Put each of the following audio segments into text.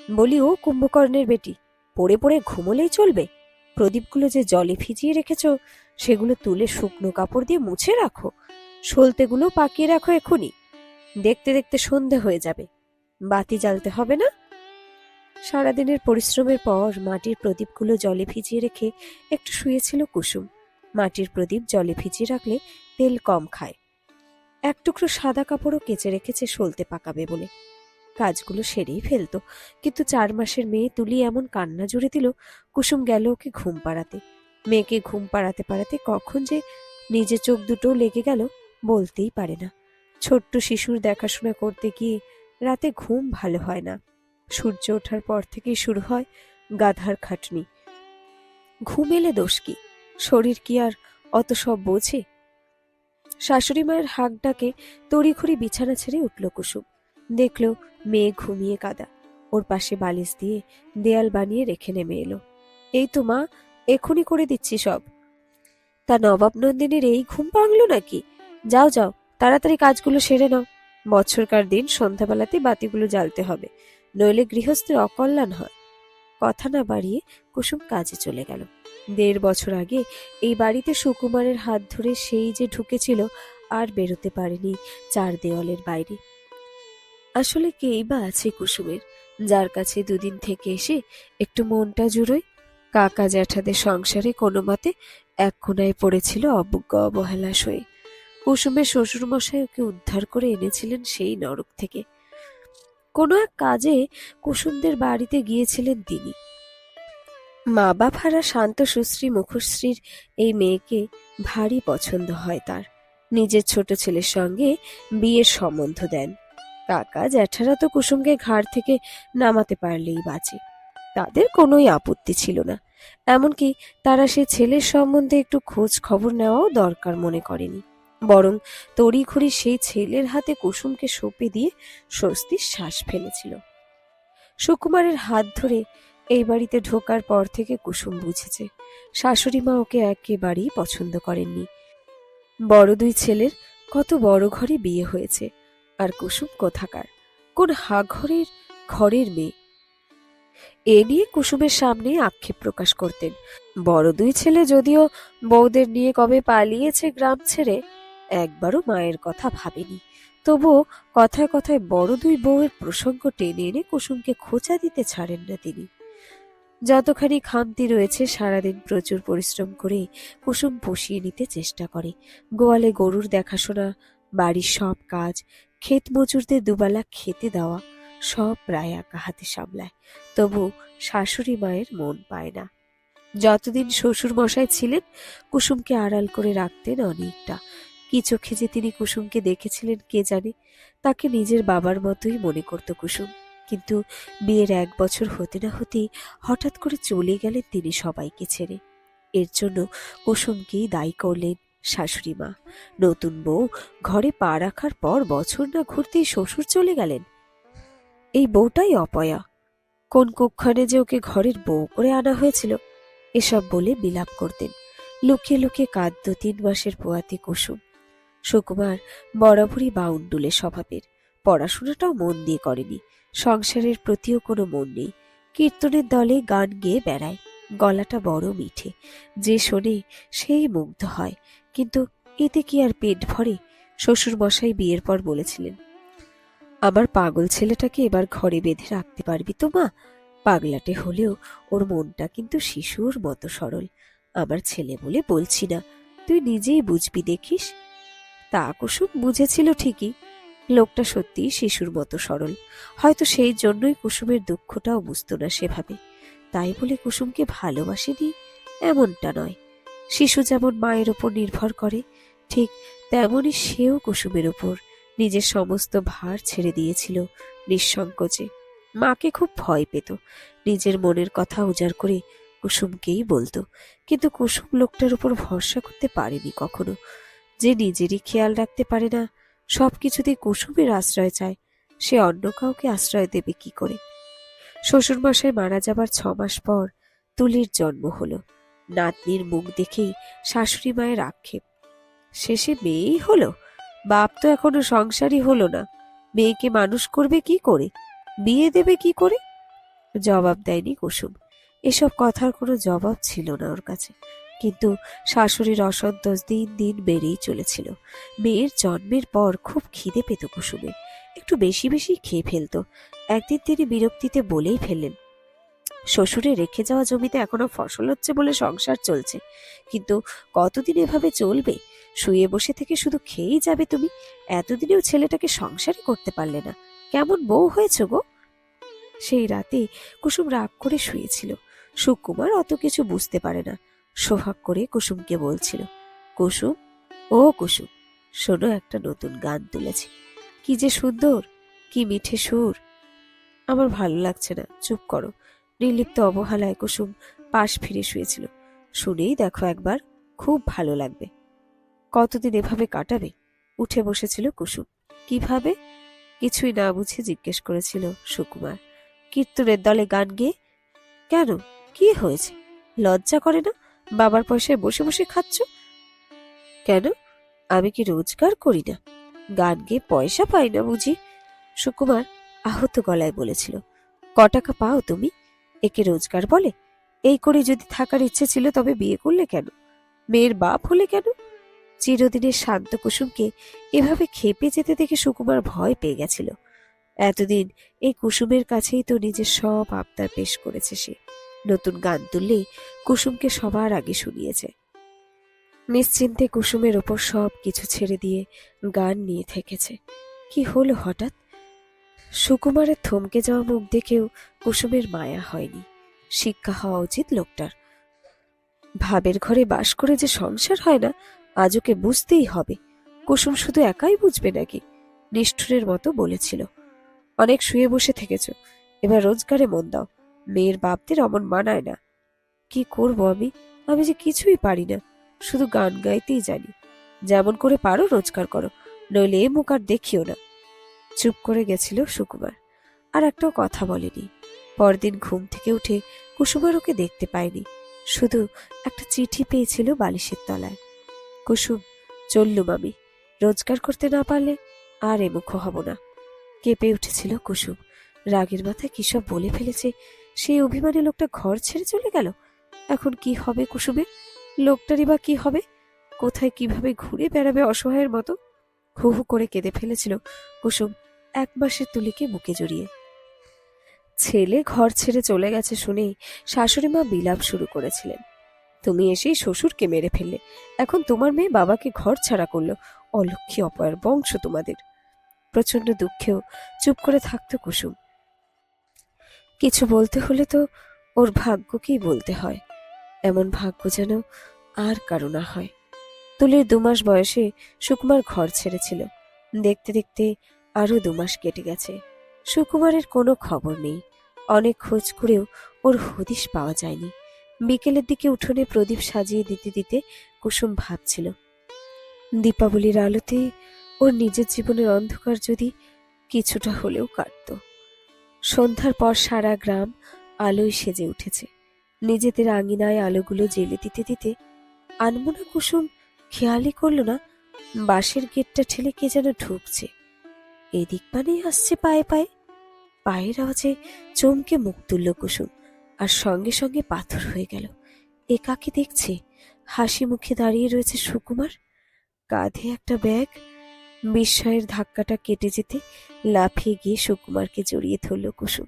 বলি, ও কুম্ভকর্ণের বেটি, পড়ে পড়ে ঘুমোলেই চলবে। প্রদীপগুলো যে জলে ভিজিয়ে রেখেছ, সেগুলো তুলে শুকনো কাপড় দিয়ে মুছে রাখো। সলতেগুলো পাকিয়ে রাখো এখনই দেখতে দেখতে সন্ধে হয়ে যাবে। বাতি জ্বালতে হবে না? সারাদিনের পরিশ্রমের পর মাটির প্রদীপগুলো জলে ভিজিয়ে রেখে একটু শুয়েছিল কুসুম। মাটির প্রদীপ জলে ভিজিয়ে রাখলে তেল কম খায়। এক টুকরো সাদা কাপড়ও কেচে রেখেছে সলতে পাকাবে বলে। কাজগুলো সেরেই ফেলতো। কিন্তু চার মাসের মেয়ে তুলি এমন কান্না জুড়ে দিল, কুসুম গেল ওকে ঘুম পাড়াতে। মেয়েকে ঘুম পাড়াতে পাড়াতে কখন যে নিজে চোখ দুটো লেগে গেল বলতেই পারে না। ছোট্ট শিশুর দেখাশোনা করতে গিয়ে রাতে ঘুম ভালো হয় না। সূর্য ওঠার পর থেকেই শুরু হয় গাধার খাটনি। ঘুম এলে দোষ কি? শরীর কি আর অত সব বোঝে? শাশুড়ি মায়ের হাঁক ডাকে তড়িঘড়ি বিছানা ছেড়ে উঠল কুসুম। দেখল মেয়ে ঘুমিয়ে কাদা। ওর পাশে বালিশ দিয়ে দেয়াল বানিয়ে রেখে নেমে এলো। এই তো মা, এখনই করে দিচ্ছি সব। তা নবাব নন্দিনীর এই ঘুম ভাঙলো নাকি? যাও যাও, তাড়াতাড়ি কাজগুলো সেরে নাও। বছরকার দিন সন্ধ্যাবেলাতে বাতিগুলো জ্বালতে হবে, নইলে গৃহস্থের অকল্যাণ হয়। কথা না বাড়িয়ে কুসুম কাজে চলে গেল। দেড় বছর আগে এই বাড়িতে সুকুমারের হাত ধরে সেই যে ঢুকেছিল আর বেরোতে পারেনি চার দেওয়ালের বাইরে। আসলে কেই বা আছে কুসুমের, যার কাছে দুদিন থেকে এসে একটু মনটা জুড়োয়, কাকা জ্যাঠাদের সংসারে কোনো মতে এক কোনায় পড়েছিল অবজ্ঞ অবহেলাস হয়ে কুসুমের শ্বশুরমশাই ওকে উদ্ধার করে এনেছিলেন সেই নরক থেকে। কোনো এক কাজে কুসুমদের বাড়িতে গিয়েছিলেন তিনি। মা বাপ হারা শান্ত, সুশ্রী, মুখশ্রীর এই মেয়েকে ভারী পছন্দ হয় তার। নিজের ছোট ছেলের সঙ্গে বিয়ের সম্বন্ধ দেন। কাকা জ্যাঠারা তো কুসুমকে ঘাড় থেকে নামাতে পারলেই বাঁচে। তাদের কোনোই আপত্তি ছিল না। এমনকি তারা সে ছেলের সম্বন্ধে একটু খোঁজ খবর নেওয়াও দরকার মনে করেনি। বরং তড়িঘড়ি সেই ছেলের হাতে কুসুমকে সঁপে দিয়ে স্বস্তির শ্বাস ফেলেছিল। সুকুমারের হাত ধরে এই বাড়িতে ঢোকার পর থেকে কুসুম বুঝেছে, শাশুড়ি মা ওকে একেবারেই পছন্দ করেননি। বড় দুই ছেলের কত বড় ঘরে বিয়ে হয়েছে। আর কুসুম কোথাকার? কোন হাঘরের ঘরের মেয়ে? এ নিয়ে কুসুমের সামনে আক্ষেপ প্রকাশ করতেন। বড় দুই ছেলে যদিও বউদের নিয়ে কবে পালিয়েছে গ্রাম ছেড়ে, একবারও মায়ের কথা ভাবেনি। তবুও কথায় কথায় বড় দুই বউয়ের প্রসঙ্গ টেনে এনে কুসুমকে খোঁচা দিতে ছাড়েন না তিনি। যতখানি খামতি রয়েছে, সারাদিন প্রচুর পরিশ্রম করে কুসুম পুষিয়ে নিতে চেষ্টা করে। গোয়ালে গরুর দেখাশোনা, বাড়ির সব কাজ ক্ষেত মজুরদের দুবেলা খেতে দেওয়া সব প্রায় একা হাতে সামলায়, তবু শাশুড়ি মায়ের মন পায় না। যতদিন শ্বশুর মশাই ছিলেন, কুসুমকে আড়াল করে রাখতেন অনেকটা। কি চোখে যে তিনি কুসুমকে দেখেছিলেন কে জানে, তাকে নিজের বাবার মতোই মনে করত কুসুম। কিন্তু বিয়ের এক বছর হতে না হতেই হঠাৎ করে চলে গেলেন তিনি সবাইকে ছেড়ে। এর জন্য কুসুমকেই দায়ী করলেন শাশুড়ি মা। নতুন বউ, ঘরে পা রাখার পর বছর না ঘুরতেই শ্বশুর চলে গেলেন। এই বউটাই অপয়া। কোন কুক্ষণে যে ওকে ঘরের বউ করে আনা হয়েছিল, এসব বলে বিলাপ করতেন। লুকিয়ে লুকিয়ে কাঁদত তিন মাসের পোয়াতে কুসুম। সুকুমার বরাবরই বাউন্ডুলে স্বভাবের। পড়াশোনাটাও মন দিয়ে করেনি। সংসারের প্রতিও কোনো মন নেই। কীর্তনের দলে গান গেয়ে বেড়ায়। গলাটা বড় মিঠে। যে শোনে সেই মুগ্ধ হয়। কিন্তু এতে কি আর পেট ভরে? শ্বশুর মশাই বিয়ের পর বলেছিলেন আমার পাগল ছেলেটাকে এবার ঘরে বেঁধে রাখতে পারবি তো মা? পাগলাটে হলেও ওর মনটা কিন্তু শিশুর মতো সরল। আমার ছেলে বলে বলছি না, তুই নিজেই বুঝবি দেখিস? তা কুসুম বুঝেছিল ঠিকই। লোকটা সত্যিই শিশুর মতো সরল। হয়তো সেই জন্যই কুসুমের দুঃখটাও বুঝতো না সেভাবে। তাই বলে কুসুমকে ভালোবাসেনি এমনটা নয়। শিশু যেমন মায়ের ওপর নির্ভর করে, ঠিক তেমনই সেও কুসুমের ওপর নিজের সমস্ত ভার ছেড়ে দিয়েছিল নিঃসংকোচে। মাকে খুব ভয় পেত। নিজের মনের কথা উজাড় করে কুসুমকেই বলতো। কিন্তু কুসুম লোকটার উপর ভরসা করতে পারেনি কখনো। যে নিজেরই খেয়াল রাখতে পারে না, সব সবকিছুতেই কুসুমের আশ্রয় চায়। সে অন্য কাউকে আশ্রয় দেবে কি করে? শ্বশুরমশাই মারা যাবার ছ মাস পর তুলির জন্ম হলো। নাতনির মুখ দেখেই শাশুড়ি মায়ের আক্ষেপ। শেষে মেয়েই হলো? বাপ তো এখনও সংসারই হলো না। মেয়েকে মানুষ করবে কি করে? বিয়ে দেবে কি করে? জবাব দেয়নি কুসুম। এসব কথার কোনো জবাব ছিল না ওর কাছে। কিন্তু শাশুড়ির অসন্তোষ দিন দিন বেড়েই চলেছিল। মেয়ের জন্মের পর খুব খিদে পেত কুসুমে একটু বেশি বেশি খেয়ে ফেলতো। একদিন তিনি বিরক্তিতে বলেই ফেললেন শ্বশুরে রেখে যাওয়া জমিতে এখনও ফসল হচ্ছে বলে সংসার চলছে। কিন্তু কতদিন এভাবে চলবে? শুয়ে বসে থেকে শুধু খেয়েই যাবে তুমি? এতদিনেও ছেলেটাকে সংসারই করতে পারলে না। কেমন বউ হয়েছ গো? সেই রাতে কুসুম রাগ করে শুয়েছিল। সুকুমার অত কিছু বুঝতে পারে না। সোহাগ করে কুসুমকে বলছিল, কুসুম, ও কুসুম, শোনো একটা নতুন গান তুলেছি। কি যে সুন্দর, কি মিঠে সুর। আমার ভালো লাগছে না, চুপ করো। নির্লিপ্ত অবহেলায় কুসুম পাশ ফিরে শুয়েছিল। শুনেই দেখো একবার খুব ভালো লাগবে। কতদিন এভাবে কাটাবে? উঠে বসেছিল কুসুম। কীভাবে? কিছুই না বুঝে জিজ্ঞেস করেছিল সুকুমার। কীর্তনের দলে গান গেয়ে? কেন? কি হয়েছে? লজ্জা করে না? বাবার পয়সায় বসে বসে খাচ্ছ? কেন? আমি কি রোজগার করি না? গান গেয়ে পয়সা পাই না বুঝি? সুকুমার আহত গলায় বলেছিল, ক টাকা পাও তুমি? একে রোজগার বলে। এই করে যদি থাকার ইচ্ছে ছিল তবে বিয়ে করলে কেন? মেয়ের বাপ হলে কেন? চিরদিনের শান্ত কুসুমকে এভাবে খেপে যেতে দেখে সুকুমার ভয় পেয়ে গেছিল। এতদিন এই কুসুমের কাছেই তো নিজের সব আবদার পেশ করেছে সে। নতুন গান তুললেই কুসুমকে সবার আগে শুনিয়েছে। নিশ্চিন্তে কুসুমের ওপর সব কিছু ছেড়ে দিয়ে গান নিয়ে থেকেছে। কি হলো হঠাৎ? সুকুমারের থমকে যাওয়া মুখ দেখেও কুসুমের মায়া হয়নি। শিক্ষা হওয়া উচিত লোকটার। ভাবের ঘরে বাস করে যে সংসার হয় না, আজ ওকে বুঝতেই হবে। কুসুম শুধু একাই বুঝবে নাকি? নিষ্ঠুরের মতো বলেছিল। অনেক শুয়ে বসে থেকেছ, এবার রোজগারে মন দাও। মেয়ের বাপদের অমন মানায় না। কি করব আমি? আমি যে কিছুই পারি না। শুধু গান গাইতেই জানি। যেমন করে পারো রোজগার করো, নইলে এ মুখ আর দেখিও না। চুপ করে গেছিল সুকুমার আর একটাও কথা বলেনি। পরদিন ঘুম থেকে উঠে কুসুমার ওকে দেখতে পায়নি। শুধু একটা চিঠি পেয়েছিল বালিশের তলায়। কুসুম চললুম আমি রোজগার করতে না পারলে আর এ মুখ হব না। কেঁপে উঠেছিল কুসুম। রাগের মাথায় কি সব বলে ফেলেছে? সেই অভিমানী লোকটা ঘর ছেড়ে চলে গেল? এখন কি হবে কুসুমের? লোকটারই বা কি হবে? কোথায় কীভাবে ঘুরে বেড়াবে অসহায়ের মতো? হু হু করে কেঁদে ফেলেছিল কুসুম। এক মাসের তুলিকে বুকে জড়িয়ে। ছেলে ঘর ছেড়ে চলে গেছে শুনেই শাশুড়ি মা বিলাপ শুরু করেছিলেন। তুমি এসেই শ্বশুরকে মেরে ফেললে। এখন তোমার মেয়ে বাবাকে ঘর ছাড়া করল। অলক্ষী অপয়ার বংশ তোমাদের। প্রচণ্ড দুঃখেও চুপ করে থাকতো কুসুম। কিছু বলতে হলে তো ওর ভাগ্যকেই বলতে হয়। এমন ভাগ্য যেন আর কারও না হয়। তুলির দুমাস বয়সে সুকুমার ঘর ছেড়েছিল। দেখতে দেখতে আরও দুমাস কেটে গেছে। সুকুমারের কোনো খবর নেই। অনেক খোঁজ করেও ওর হদিশ পাওয়া যায়নি। বিকেলের দিকে উঠোনে প্রদীপ সাজিয়ে দিতে দিতে কুসুম ভাবছিল, দীপাবলির আলোতে ওর নিজের জীবনের অন্ধকার যদি কিছুটা হলেও কাটত। সন্ধ্যার পর সারা গ্রাম আলোয় সেজে উঠেছে। নিজেদের আঙিনায় আলোগুলো জেলে দিতে দিতে আনমনা কুসুম খেয়ালই করল না, বাঁশের গেটটা ঠেলে কে যেন ঢুকছে। এদিক পানেই আসছে পায়ে পায়ে। পায়ের আওয়াজে চমকে মুখ তুলল কুসুম আর সঙ্গে সঙ্গে পাথর হয়ে গেল। এ দেখছে? হাসি মুখে দাঁড়িয়ে রয়েছে সুকুমার। কাঁধে একটা ব্যাগ। বিস্ময়ের ধাক্কাটা কেটে যেতে লাফিয়ে গিয়ে সুকুমারকে জড়িয়ে ধরল কুসুম।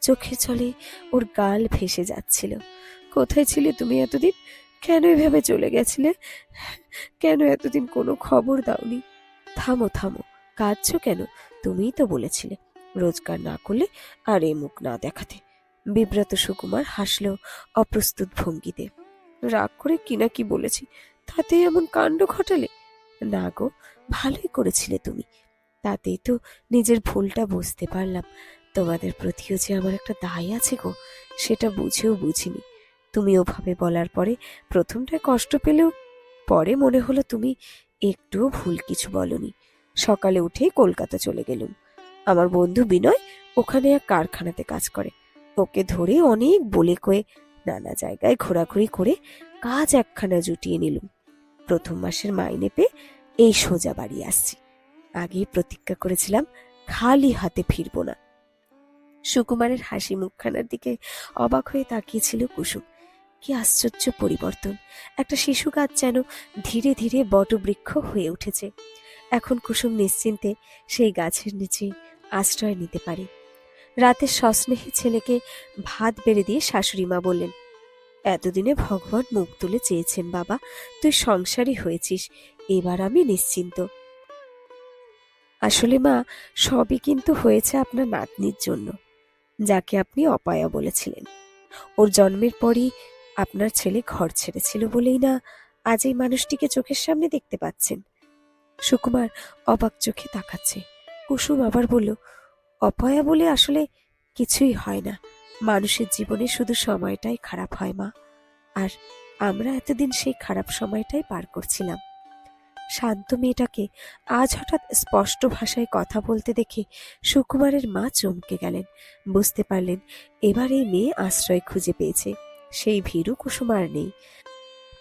চোখে চলে ওর গাল ভেসে যাচ্ছিল। কোথায় ছিলে তুমি এতদিন? কেন এভাবে চলে গেছিলে? কেন এতদিন কোনো খবর দাওনি? থামো থামো কাঁদছো কেন? তুমিই তো বলেছিলে, রোজগার না করলে আর এ মুখ না দেখাতে। বিব্রত সুকুমার হাসল অপ্রস্তুত ভঙ্গিতে। রাগ করে কি না কি বলেছি তাতে এমন কাণ্ড ঘটালে? না গো, ভালোই করেছিলে তুমি। তাতেই তো নিজের ভুলটা বুঝতে পারলাম। তোমাদের প্রতিও যে আমার একটা দায় আছে গো, সেটা বুঝেও বুঝিনি। তুমি ওভাবে বলার পরে প্রথমটায় কষ্ট পেলেও, পরে মনে হলো তুমি একটুও ভুল কিছু বলনি। সকালে উঠে কলকাতা চলে গেলুম। আমার বন্ধু বিনয় ওখানে এক কারখানাতে কাজ করে। ওকে ধরে অনেক বলে কয়ে নানা জায়গায় ঘোরাঘুরি করে কাজ একখানা জুটিয়ে নিলুম। প্রথম মাসের মাইনে পেয়ে এই সোজা বাড়ি আসছি। আগেই প্রতিজ্ঞা করেছিলাম খালি হাতে ফিরবো না। সুকুমারের হাসি মুখখানার দিকে অবাক হয়ে তাকিয়েছিল কুসুম। কি আশ্চর্য পরিবর্তন! একটা শিশু গাছ যেন ধীরে ধীরে বটবৃক্ষ হয়ে উঠেছে। এখন কুসুম নিশ্চিন্তে সেই গাছের নিচে আশ্রয় নিতে পারে। রাতের সস্নেহী ছেলেকে ভাত বেড়ে দিয়ে শাশুড়ি মা বললেন, এতদিনে ভগবান মুখ তুলে চেয়েছেন বাবা, তুই সংসারী হয়েছিস, এবার আমি নিশ্চিন্ত। আসলে মা, সবই কিন্তু হয়েছে আপনার নাতনির জন্য, যাকে আপনি অপায়া বলেছিলেন। ওর জন্মের পরই আপনার ছেলে ঘর ছেড়েছিল বলেই না আজ এই মানুষটিকে চোখের সামনে দেখতে পাচ্ছেন। সুকুমার অবাক চোখে তাকাচ্ছে। কুসুম আবার বলল, অপয়া বলে আসলে কিছুই হয় না। মানুষের জীবনে শুধু সময়টাই খারাপ হয়, মা। আর আমরা এতদিন সেই খারাপ সময়টাই পার করছিলাম। শান্ত মেয়েটাকে আজ হঠাৎ স্পষ্ট ভাষায় কথা বলতে দেখে সুকুমারের মা চমকে গেলেন। বুঝতে পারলেন, এবার এই মেয়ে আশ্রয় খুঁজে পেয়েছে। সেই ভীরু কুসুমার নেই।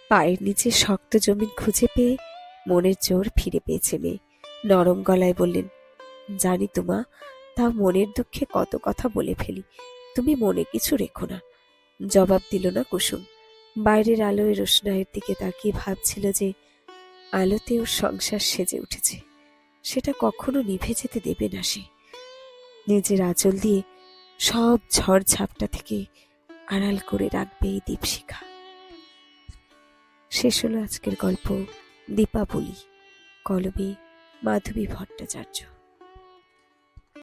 পায়ের নিচে শক্ত জমিন খুঁজে পেয়ে মনের জোর ফিরে পেয়েছে মেয়ে নরম গলায় বললেন, জানি তো মা তা মনের দুঃখে কত কথা বলে ফেলি। তুমি মনে কিছু রেখো না। জবাব দিল না কুসুম। বাইরের আলোয় রোশনায়ের দিকে তাকিয়ে ভাবছিল যে আলোতে ওর সংসার সেজে উঠেছে। সেটা কখনো নিভে যেতে দেবে না সে। নিজের আঁচল দিয়ে সব ঝড় ঝাপটা থেকে আড়াল করে রাখবে এই দীপশিখা। শেষ হলো আজকের গল্প। দীপাবলি কলবে মাধবী ভট্টাচার্য।